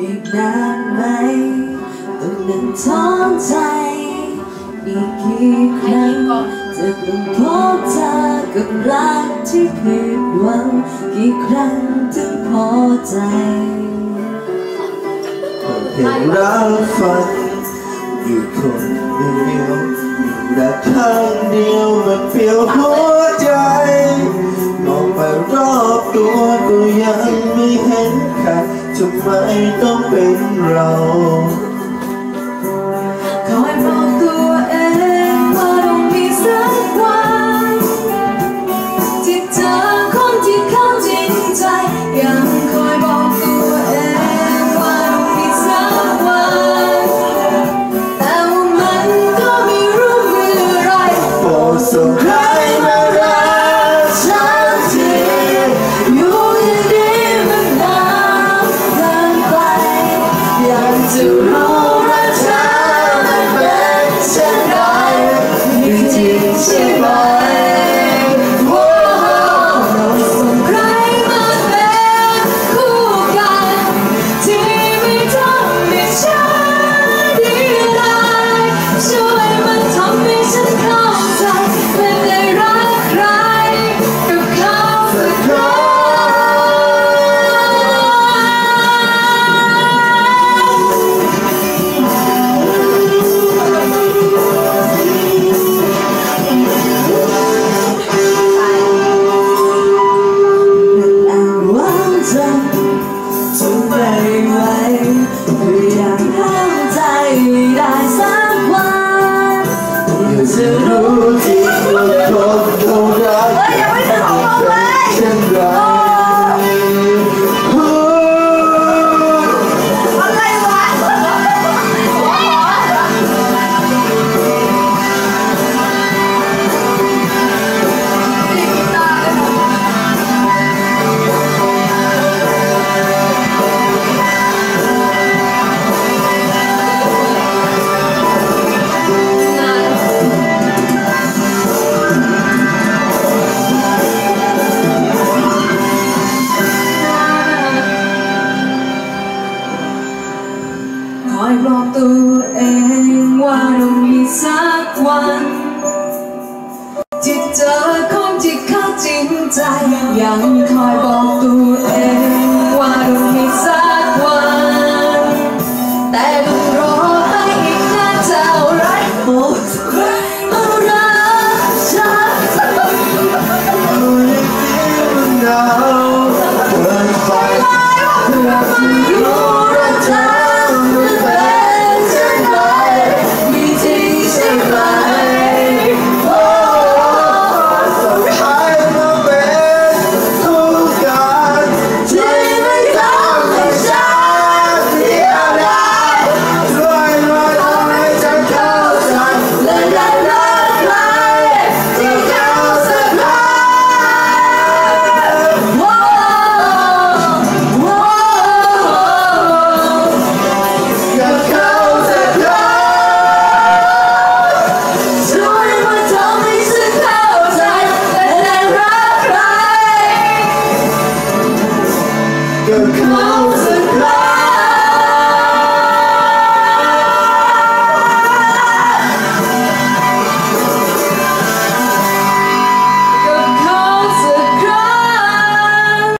อีกนานไหมต้องนั่งท้อใจ อีกกี่ครั้งจะต้องพบเธอกับรักที่ผิดหวังกี่ครั้งถึงพอใจเห็นรักฝันอยู่คนเดียวอยู่รักข้างเดียวมันเปลี่ยวหัวใจมองไปรอบตัวก็ยัง ทำไมต้องเป็นเราคอยบอกตัวเองว่าต้องมีสักวันที่เจอคนที่เข้าจริงใจยังคอยบอกตัวเองว่าต้องมีสักวันแต่ว่ามันก็ไม่รู้เมื่อไรโปรดส่ง เพื่ออยากห้ามใจไม่ได้สักวันอย คอยบอกตัวเองว่าต้องมีสักวันที่เจอคนที่เข้าจริงใจยังคอยบอกตัวเอง รัก